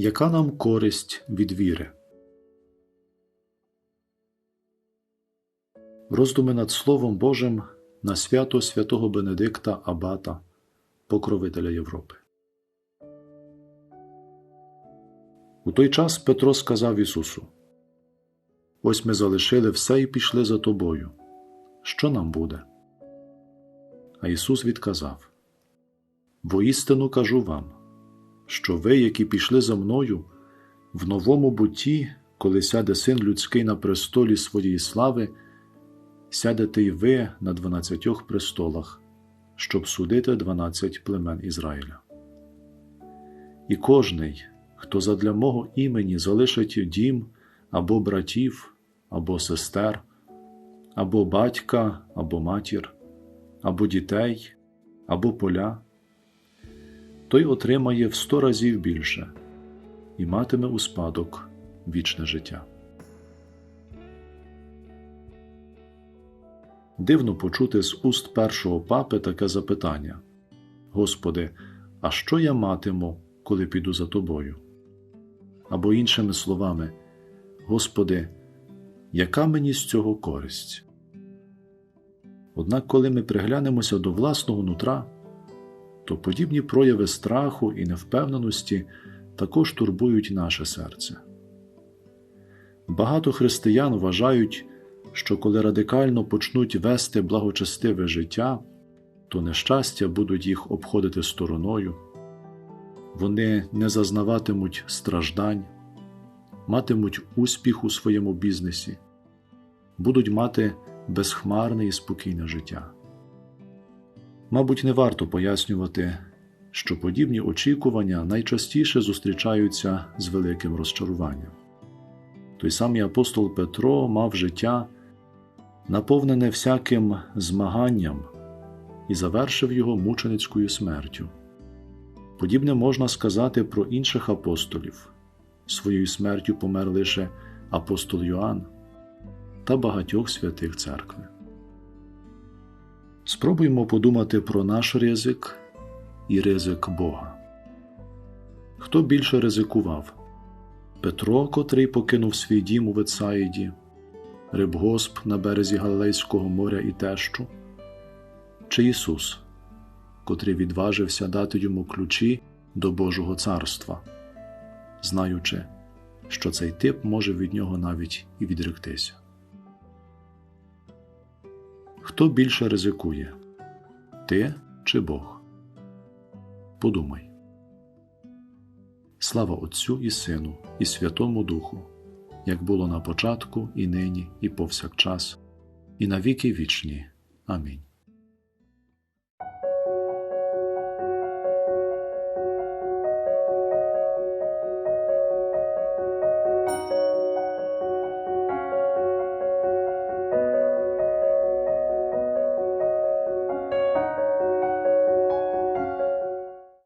Яка нам користь від віри? Роздуми над Словом Божим на свято святого Бенедикта Абата, покровителя Європи. У той час Петро сказав Ісусу: Ось ми залишили все і пішли за тобою. Що нам буде? А Ісус відказав: Воістину кажу вам, що ви, які пішли за мною, в новому бутті, коли сяде син людський на престолі своєї слави, сядете й ви на дванадцятьох престолах, щоб судити дванадцять племен Ізраїля. І кожний, хто задля мого імені залишить дім або братів, або сестер, або батька, або матір, або дітей, або поля, той отримає в сто разів більше і матиме у спадок вічне життя. Дивно почути з уст першого папи таке запитання Господи, а що я матиму, коли піду за тобою? Або іншими словами, Господи, яка мені з цього користь? Однак, коли ми приглянемося до власного нутра, то подібні прояви страху і невпевненості також турбують наше серце. Багато християн вважають, що коли радикально почнуть вести благочестиве життя, то нещастя будуть їх обходити стороною, вони не зазнаватимуть страждань, матимуть успіх у своєму бізнесі, будуть мати безхмарне і спокійне життя. Мабуть, не варто пояснювати, що подібні очікування найчастіше зустрічаються з великим розчаруванням. Той самий апостол Петро мав життя, наповнене всяким змаганням, і завершив його мученицькою смертю. Подібне можна сказати про інших апостолів. Своєю смертю помер лише апостол Йоанн та багатьох святих церкви. Спробуємо подумати про наш ризик і ризик Бога. Хто більше ризикував? Петро, котрий покинув свій дім у Вецаїді, Рибгосп на березі Галилейського моря і тещу, чи Ісус, котрий відважився дати йому ключі до Божого царства, знаючи, що цей тип може від нього навіть і відректися. Хто більше ризикує? Ти чи Бог? Подумай. Слава Отцю і Сину, і Святому Духу, як було на початку, і нині, і повсякчас, і навіки вічні. Амінь.